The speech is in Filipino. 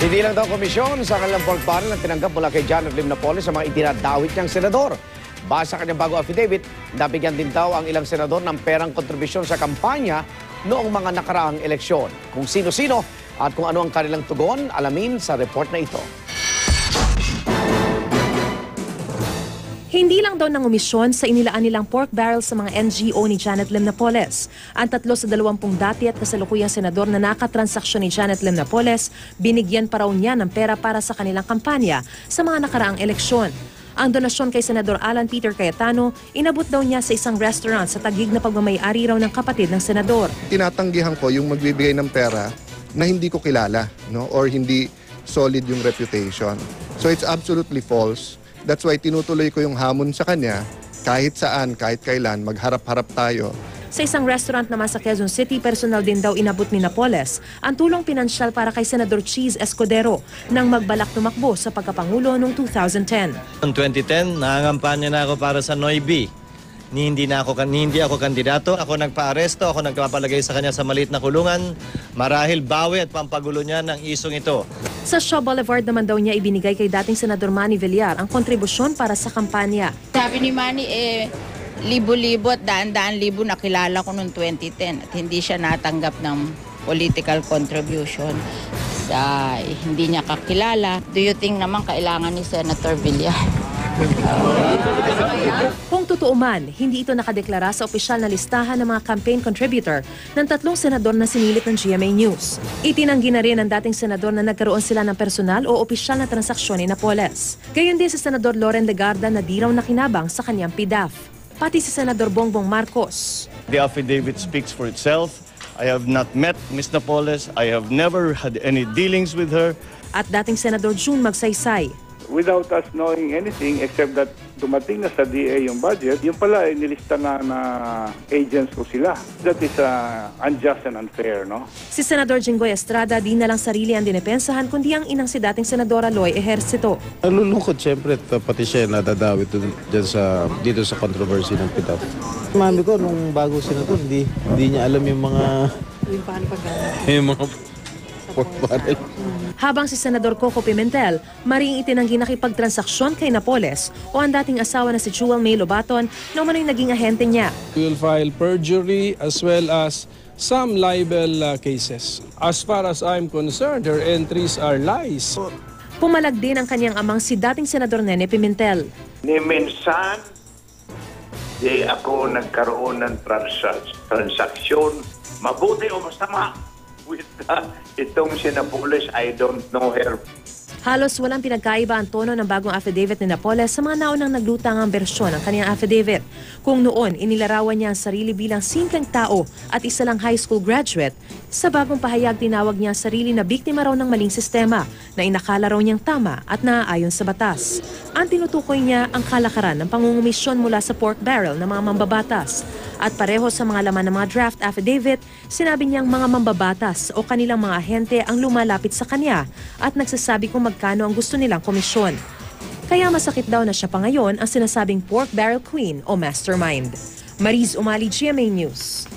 Hindi lang daw komisyon sa kanilang pork barrel ang tinanggap mula kay Janet Lim Napoles sa mga itinadawit niyang senador. Base sa kanyang bago affidavit, nabigyan din daw ang ilang senador ng perang kontribusyon sa kampanya noong mga nakaraang eleksyon. Kung sino-sino at kung ano ang kanilang tugon, alamin sa report na ito. Hindi lang daw nangumisyon sa inilaan nilang pork barrel sa mga NGO ni Janet Lim Napoles. Ang tatlo sa dalawampung dati at kasalukuyang senador na nakatransaksyon ni Janet Lim Napoles, binigyan pa raw niya ng pera para sa kanilang kampanya sa mga nakaraang eleksyon. Ang donasyon kay Senador Alan Peter Cayetano, inabot daw niya sa isang restaurant sa tagig na pagmamayari raw ng kapatid ng senador. tinatanggihan ko yung magbibigay ng pera na hindi ko kilala no or hindi solid yung reputation. So it's absolutely false. That's why tinutuloy ko yung hamon sa kanya kahit saan, kahit kailan, magharap-harap tayo. Sa isang restaurant naman sa Quezon City, personal din daw inabot ni Napoles ang tulong pinansyal para kay Senador Cheese Escudero nang magbalak tumakbo sa pagkapangulo noong 2010. Noong 2010, nangangampanya na ako para sa Noibi. Ni hindi na ako ni hindi ako kandidato. Ako nagpaaresto, ako nagpapalagay sa kanya sa maliit na kulungan. Marahil bawi at pampagulo niya ng isong ito. Sa Shaw Boulevard naman daw niya ibinigay kay dating Senador Manny Villar ang kontribusyon para sa kampanya. Sabi ni Manny, eh, libo-libo at daan-daan libo nakilala ko noong 2010 at hindi siya natanggap ng political contribution sa eh, hindi niya kakilala. Do you think naman kailangan ni Senator Villar? Totoo man, hindi ito nakadeklara sa opisyal na listahan ng mga campaign contributor ng tatlong senador na sinilip ng GMA News. Itinanggi na rin ng dating senador na nagkaroon sila ng personal o opisyal na transaksyon ni Napoles. Gayon din sa Senador Loren Legarda na di raw nakinabang sa kanyang PDAF. Pati si Senador Bongbong Marcos. The affidavit speaks for itself. I have not met Ms. Napoles. I have never had any dealings with her. At dating Senador June Magsaysay. Without us knowing anything except that dumating na sa DA yung budget, yung pala ay nilista na na agents ko sila. That is uh, unjust and unfair, no? Si Senador Jinggoy Estrada di na lang sarili ang dinepensahan kundi ang inang si dating Senadora Loy Ejercito. Nalulungkot siyempre at pati siya nadadawit dun, dyan sa, dito sa controversy ng PITAF. Mami ko, nung bago senador, hindi, hindi niya alam yung mga... Yung paano Yung mga barrel. Habang si Senador Coco Pimentel, maring itinanggi nakipagtransaksyon kay Napoles o ang dating asawa na si Jewel May Lobaton na umano'y naging ahente niya. We will file perjury as well as some libel uh, cases. As far as I'm concerned, her entries are lies. Pumalag din ang kanyang amang si dating Senador Nene Pimentel. ni minsan di ako nagkaroon ng transa- transaksyon mabuti o masama with uh, itong sinapulis I don't know her Halos walang pinagkaiba ang tono ng bagong affidavit ni Napoles sa mga naunang naglutangang bersyon ng kanyang affidavit. Kung noon, inilarawan niya ang sarili bilang simpleng tao at isa lang high school graduate, sa bagong pahayag tinawag niya ang sarili na biktima raw ng maling sistema na inakala raw niyang tama at naaayon sa batas. Ang tinutukoy niya ang kalakaran ng pangungumisyon mula sa pork barrel ng mga mambabatas. At pareho sa mga laman ng mga draft affidavit, sinabi niyang mga mambabatas o kanilang mga ahente ang lumalapit sa kanya at nagsasabi kung magkano ang gusto nilang komisyon. Kaya masakit daw na siya pa ngayon ang sinasabing pork barrel queen o mastermind. Mariz Umali, GMA News.